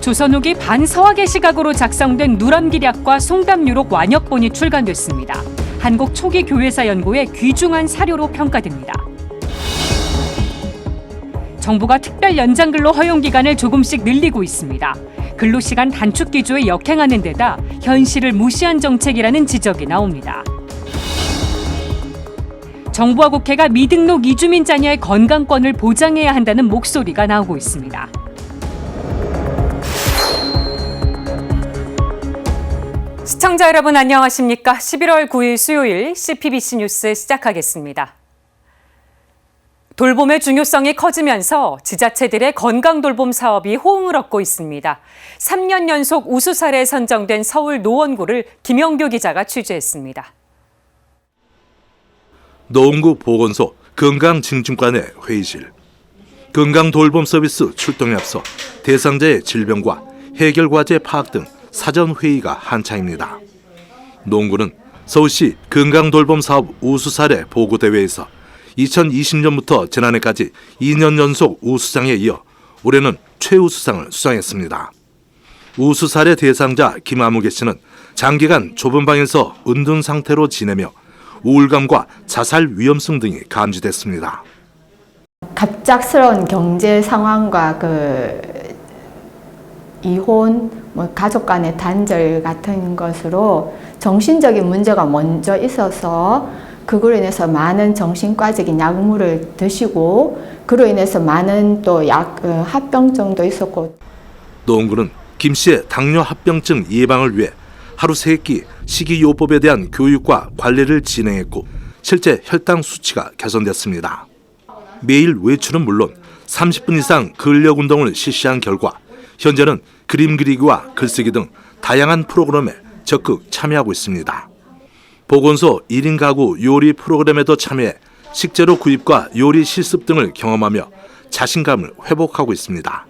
조선 후기 반서학의 시각으로 작성된 누람기략과 송담유록 완역본이 출간됐습니다. 한국 초기 교회사 연구의 귀중한 사료로 평가됩니다. 정부가 특별 연장 근로 허용 기간을 조금씩 늘리고 있습니다. 근로 시간 단축 기조에 역행하는 데다 현실을 무시한 정책이라는 지적이 나옵니다. 정부와 국회가 미등록 이주민 자녀의 건강권을 보장해야 한다는 목소리가 나오고 있습니다. 시청자 여러분 안녕하십니까? 11월 9일 수요일 CPBC 뉴스 시작하겠습니다. 돌봄의 중요성이 커지면서 지자체들의 건강 돌봄 사업이 호응을 얻고 있습니다. 3년 연속 우수 사례에 선정된 서울 노원구를 김영규 기자가 취재했습니다. 노원구 보건소 건강증진관의 회의실 건강 돌봄 서비스 출동에 앞서 대상자의 질병과 해결 과제 파악 등 사전 회의가 한창입니다. 노원구는 서울시 건강 돌봄 사업 우수 사례 보고 대회에서 2020년부터 지난해까지 2년 연속 우수상에 이어 올해는 최우수상을 수상했습니다. 우수 사례 대상자 김아무개 씨는 장기간 좁은 방에서 은둔 상태로 지내며 우울감과 자살 위험성 등이 감지됐습니다. 갑작스러운 경제 상황과 그 이혼, 뭐 가족 간의 단절 같은 것으로 정신적인 문제가 먼저 있어서 그로 인해서 많은 정신과적인 약물을 드시고 그로 인해서 많은 또약 어, 합병증도 있었고 노원구는 김 씨의 당뇨 합병증 예방을 위해 하루 세 끼 식이요법에 대한 교육과 관리를 진행했고 실제 혈당 수치가 개선됐습니다. 매일 외출은 물론 30분 이상 근력 운동을 실시한 결과 현재는 그림 그리기와 글쓰기 등 다양한 프로그램에 적극 참여하고 있습니다. 보건소 1인 가구 요리 프로그램에도 참여해 식재료 구입과 요리 실습 등을 경험하며 자신감을 회복하고 있습니다.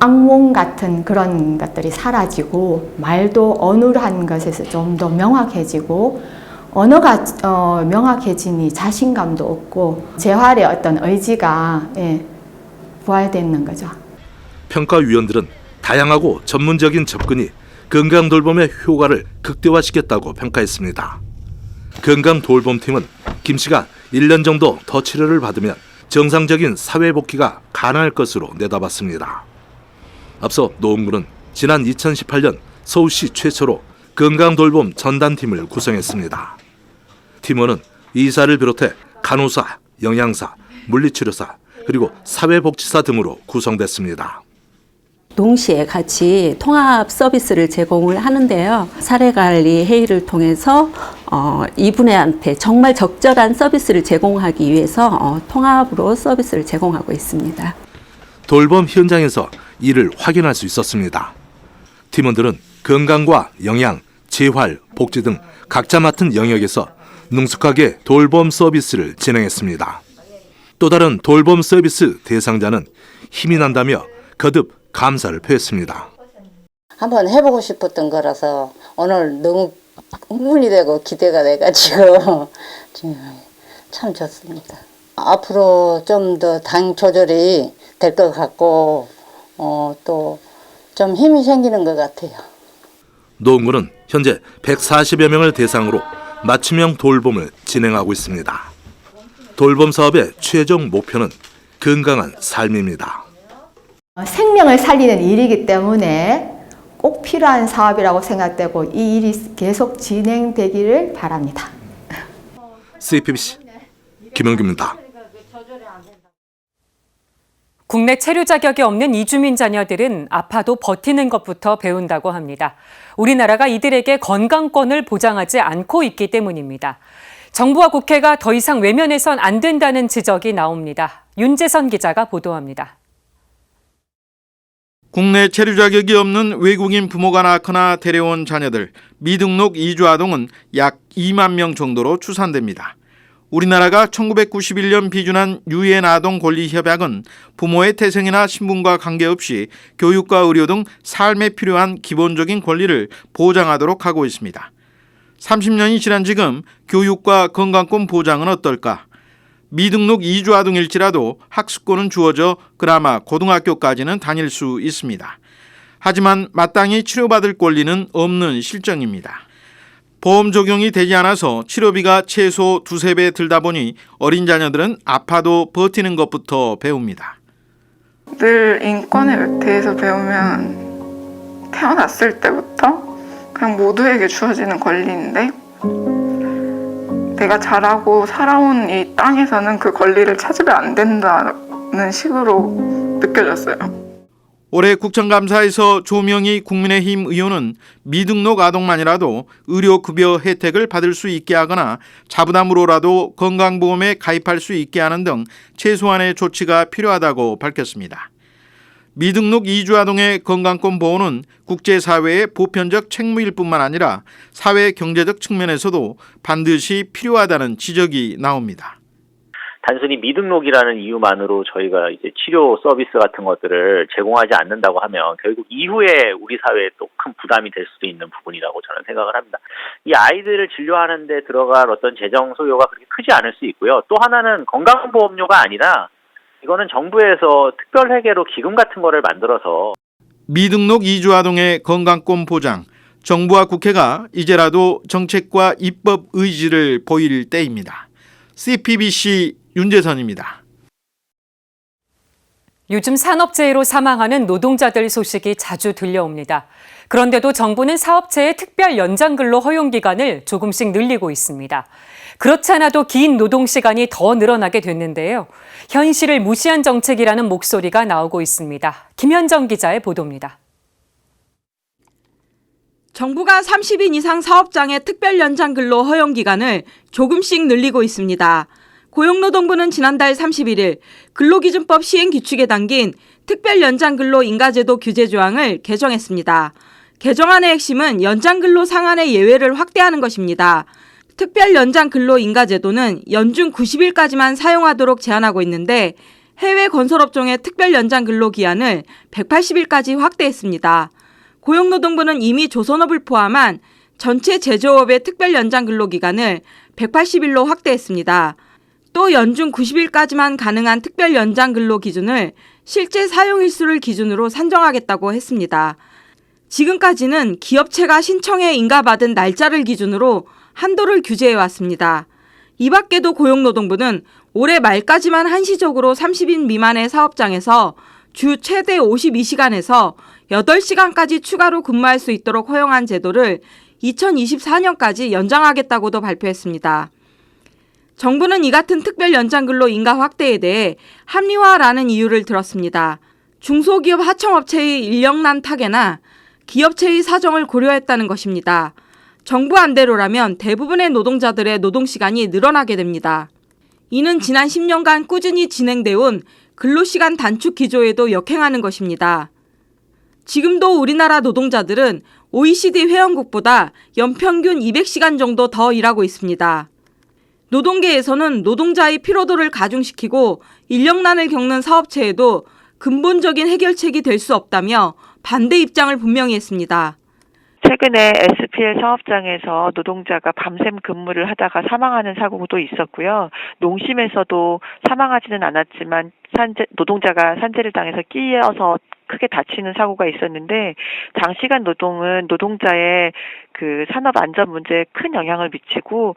악몽 같은 그런 것들이 사라지고 말도 어눌한 것에서 좀 더 명확해지고 언어가 어, 명확해지니 자신감도 없고 재활의 어떤 의지가 예, 부활되는 거죠. 평가위원들은 다양하고 전문적인 접근이 건강 돌봄의 효과를 극대화시켰다고 평가했습니다. 건강 돌봄팀은 김 씨가 1년 정도 더 치료를 받으면 정상적인 사회 복귀가 가능할 것으로 내다봤습니다. 앞서 노원구는 지난 2018년 서울시 최초로 건강 돌봄 전담팀을 구성했습니다. 팀원은 의사를 비롯해 간호사, 영양사, 물리치료사, 그리고 사회복지사 등으로 구성됐습니다. 동시에 같이 통합 서비스를 제공을 하는데요. 사례 관리 회의를 통해서 어, 이분한테 정말 적절한 서비스를 제공하기 위해서 어, 통합으로 서비스를 제공하고 있습니다. 돌봄 현장에서 이를 확인할 수 있었습니다. 팀원들은 건강과 영양, 재활, 복지 등 각자 맡은 영역에서 능숙하게 돌봄 서비스를 진행했습니다. 또 다른 돌봄 서비스 대상자는 힘이 난다며 거듭 감사를 표했습니다. 한번 해보고 싶었던 거라서 오늘 너무 흥분이 되고 기대가 돼가지고 참 좋습니다. 앞으로 좀 더 당 조절이 될 것 같고 어, 또 좀 힘이 생기는 것 같아요. 노원구는 현재 140여 명을 대상으로 맞춤형 돌봄을 진행하고 있습니다. 돌봄 사업의 최종 목표는 건강한 삶입니다. 어, 생명을 살리는 일이기 때문에 꼭 필요한 사업이라고 생각되고 이 일이 계속 진행되기를 바랍니다. CPBC 김영규입니다. 국내 체류 자격이 없는 이주민 자녀들은 아파도 버티는 것부터 배운다고 합니다. 우리나라가 이들에게 건강권을 보장하지 않고 있기 때문입니다. 정부와 국회가 더 이상 외면해선 안 된다는 지적이 나옵니다. 윤재선 기자가 보도합니다. 국내 체류 자격이 없는 외국인 부모가 낳거나 데려온 자녀들 미등록 이주 아동은 약 2만 명 정도로 추산됩니다. 우리나라가 1991년 비준한 유엔 아동 권리 협약은 부모의 태생이나 신분과 관계없이 교육과 의료 등 삶에 필요한 기본적인 권리를 보장하도록 하고 있습니다. 30년이 지난 지금 교육과 건강권 보장은 어떨까? 미등록 이주 아동일지라도 학습권은 주어져 그나마 고등학교까지는 다닐 수 있습니다. 하지만 마땅히 치료받을 권리는 없는 실정입니다. 보험 적용이 되지 않아서 치료비가 최소 두세 배 들다 보니 어린 자녀들은 아파도 버티는 것부터 배웁니다. 늘 인권에 대해서 배우면 태어났을 때부터 그냥 모두에게 주어지는 권리인데 내가 자라고 살아온 이 땅에서는 그 권리를 찾으면 안 된다는 식으로 느껴졌어요. 올해 국정감사에서 조명희 국민의힘 의원은 미등록 아동만이라도 의료급여 혜택을 받을 수 있게 하거나 자부담으로라도 건강보험에 가입할 수 있게 하는 등 최소한의 조치가 필요하다고 밝혔습니다. 미등록 이주아동의 건강권 보호는 국제사회의 보편적 책무일 뿐만 아니라 사회 경제적 측면에서도 반드시 필요하다는 지적이 나옵니다. 단순히 미등록이라는 이유만으로 저희가 이제 치료 서비스 같은 것들을 제공하지 않는다고 하면 결국 이후에 우리 사회에 또 큰 부담이 될 수도 있는 부분이라고 저는 생각을 합니다. 이 아이들을 진료하는데 들어갈 어떤 재정 소요가 그렇게 크지 않을 수 있고요. 또 하나는 건강보험료가 아니라 이거는 정부에서 특별회계로 기금 같은 거를 만들어서 미등록 이주 아동의 건강권 보장, 정부와 국회가 이제라도 정책과 입법 의지를 보일 때입니다. CPBC 윤재선입니다. 요즘 산업재해로 사망하는 노동자들 소식이 자주 들려옵니다. 그런데도 정부는 사업체의 특별 연장근로 허용 기간을 조금씩 늘리고 있습니다. 그렇지 않아도 긴 노동 시간이 더 늘어나게 됐는데요. 현실을 무시한 정책이라는 목소리가 나오고 있습니다. 김현정 기자의 보도입니다. 정부가 30인 이상 사업장의 특별 연장 근로 허용 기간을 조금씩 늘리고 있습니다. 고용노동부는 지난달 31일 근로기준법 시행 규칙에 담긴 특별 연장 근로 인가제도 규제 조항을 개정했습니다. 개정안의 핵심은 연장 근로 상한의 예외를 확대하는 것입니다. 특별 연장 근로 인가 제도는 연중 90일까지만 사용하도록 제한하고 있는데 해외 건설업종의 특별 연장 근로 기한을 180일까지 확대했습니다. 고용노동부는 이미 조선업을 포함한 전체 제조업의 특별 연장 근로 기간을 180일로 확대했습니다. 또 연중 90일까지만 가능한 특별 연장 근로 기준을 실제 사용 일수를 기준으로 산정하겠다고 했습니다. 지금까지는 기업체가 신청해 인가받은 날짜를 기준으로 한도를 규제해 왔습니다. 이 밖에도 고용노동부는 올해 말까지만 한시적으로 30인 미만의 사업장에서 주 최대 52시간에서 8시간까지 추가로 근무할 수 있도록 허용한 제도를 2024년까지 연장하겠다고도 발표했습니다. 정부는 이 같은 특별 연장근로 인가 확대에 대해 합리화라는 이유를 들었습니다. 중소기업 하청업체의 인력난 타개나 기업체의 사정을 고려했다는 것입니다. 정부 안대로라면 대부분의 노동자들의 노동시간이 늘어나게 됩니다. 이는 지난 10년간 꾸준히 진행돼 온 근로시간 단축 기조에도 역행하는 것입니다. 지금도 우리나라 노동자들은 OECD 회원국보다 연평균 200시간 정도 더 일하고 있습니다. 노동계에서는 노동자의 피로도를 가중시키고 인력난을 겪는 사업체에도 근본적인 해결책이 될 수 없다며 반대 입장을 분명히 했습니다. 최근에 SPL 사업장에서 노동자가 밤샘 근무를 하다가 사망하는 사고도 있었고요. 농심에서도 사망하지는 않았지만 산재, 노동자가 산재를 당해서 끼어서 크게 다치는 사고가 있었는데 장시간 노동은 노동자의 그 산업 안전 문제에 큰 영향을 미치고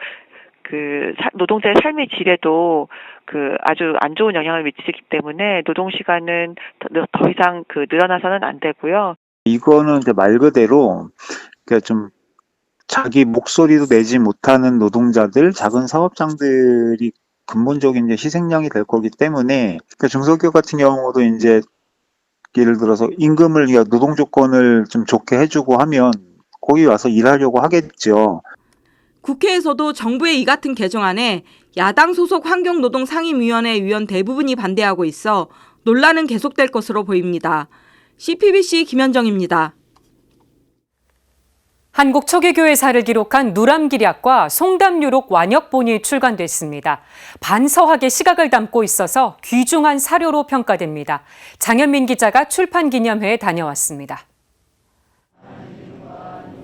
그 사- 노동자의 삶의 질에도 그 아주 안 좋은 영향을 미치기 때문에 노동 시간은 더, 더 이상 그 늘어나서는 안 되고요. 이거는 이제 말 그대로 그러니까 좀 자기 목소리도 내지 못하는 노동자들, 작은 사업장들이 근본적인 이제 희생양이 될 거기 때문에 그러니까 중소기업 같은 경우도 이제 예를 들어서 임금을 그러니까 노동 조건을 좀 좋게 해주고 하면 거기 와서 일하려고 하겠죠. 국회에서도 정부의 이 같은 개정안에 야당 소속 환경노동 상임위원회 위원 대부분이 반대하고 있어 논란은 계속될 것으로 보입니다. CPBC 김현정입니다. 한국 초기교회사를 기록한 누람기략과 송담유록 완역본이 출간됐습니다. 반서학의 시각을 담고 있어서 귀중한 사료로 평가됩니다. 장현민 기자가 출판 기념회에 다녀왔습니다.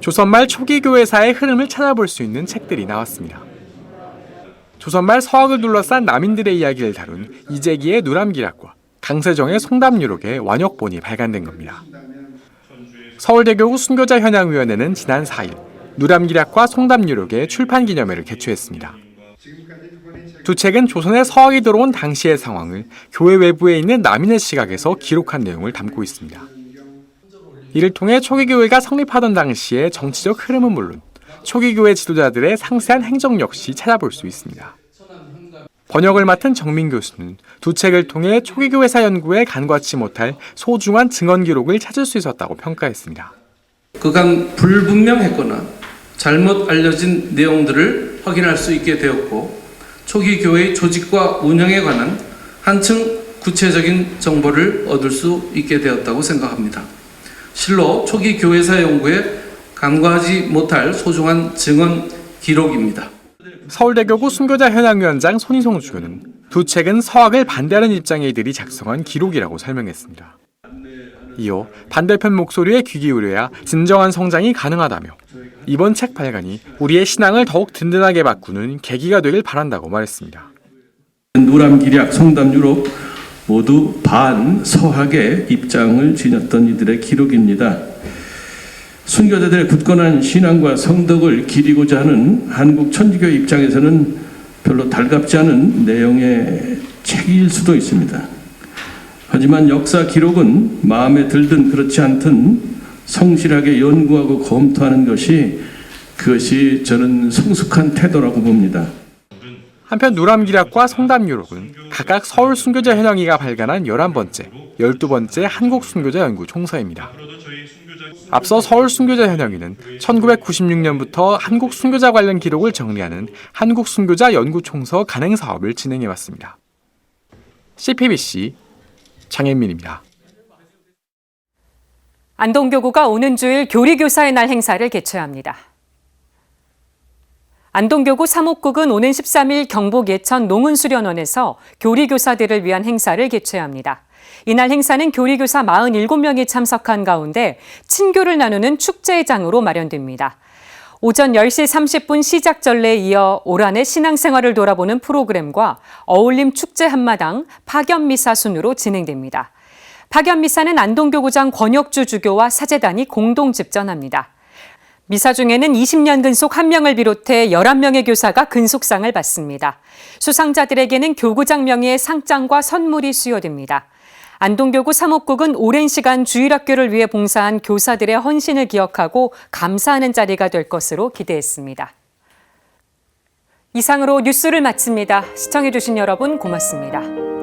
조선말 초기 교회사의 흐름을 찾아볼 수 있는 책들이 나왔습니다. 조선말 서학을 둘러싼 남인들의 이야기를 다룬 이재기의 누람기락과 강세정의 송담유록의 완역본이 발간된 겁니다. 서울대교구 순교자 현양위원회는 지난 4일 누람기략과 송담유력의 출판 기념회를 개최했습니다. 두 책은 조선에 서학이 들어온 당시의 상황을 교회 외부에 있는 남인의 시각에서 기록한 내용을 담고 있습니다. 이를 통해 초기 교회가 성립하던 당시의 정치적 흐름은 물론 초기 교회 지도자들의 상세한 행적 역시 찾아볼 수 있습니다. 번역을 맡은 정민 교수는 두 책을 통해 초기 교회사 연구에 간과치 못할 소중한 증언 기록을 찾을 수 있었다고 평가했습니다. 그간 불분명했거나 잘못 알려진 내용들을 확인할 수 있게 되었고 초기 교회의 조직과 운영에 관한 한층 구체적인 정보를 얻을 수 있게 되었다고 생각합니다. 실로 초기 교회사 연구에 간과하지 못할 소중한 증언 기록입니다. 서울대교구 순교자 현황위원장 손희성 주교는 두 책은 서학을 반대하는 입장의 이들이 작성한 기록이라고 설명했습니다. 이어 반대편 목소리에 귀 기울여야 진정한 성장이 가능하다며 이번 책 발간이 우리의 신앙을 더욱 든든하게 바꾸는 계기가 되길 바란다고 말했습니다. 누람기략, 송담유록 모두 반서학의 입장을 지녔던 이들의 기록입니다. 순교자들의 굳건한 신앙과 성덕을 기리고자 하는 한국 천주교 입장에서는 별로 달갑지 않은 내용의 책일 수도 있습니다. 하지만 역사 기록은 마음에 들든 그렇지 않든 성실하게 연구하고 검토하는 것이 그것이 저는 성숙한 태도라고 봅니다. 한편 누람기략과 성담유록은 각각 서울 순교자 현황이가 발간한 11번째, 12번째 한국 순교자 연구 총서입니다. 앞서 서울 순교자 현황위는 1996년부터 한국 순교자 관련 기록을 정리하는 한국 순교자 연구 총서 간행 사업을 진행해 왔습니다. CPBC 장현민입니다. 안동교구가 오는 주일 교리교사의 날 행사를 개최합니다. 안동교구 사목국은 오는 13일 경북 예천 농은수련원에서 교리교사들을 위한 행사를 개최합니다. 이날 행사는 교리교사 47명이 참석한 가운데 친교를 나누는 축제장으로 마련됩니다. 오전 10시 30분 시작 전례에 이어 올 한해 신앙생활을 돌아보는 프로그램과 어울림 축제 한마당 파견미사 순으로 진행됩니다. 파견미사는 안동교구장 권혁주 주교와 사제단이 공동 집전합니다. 미사 중에는 20년 근속 1명을 비롯해 11명의 교사가 근속상을 받습니다. 수상자들에게는 교구장 명의의 상장과 선물이 수여됩니다. 안동교구 사목국은 오랜 시간 주일학교를 위해 봉사한 교사들의 헌신을 기억하고 감사하는 자리가 될 것으로 기대했습니다. 이상으로 뉴스를 마칩니다. 시청해주신 여러분 고맙습니다.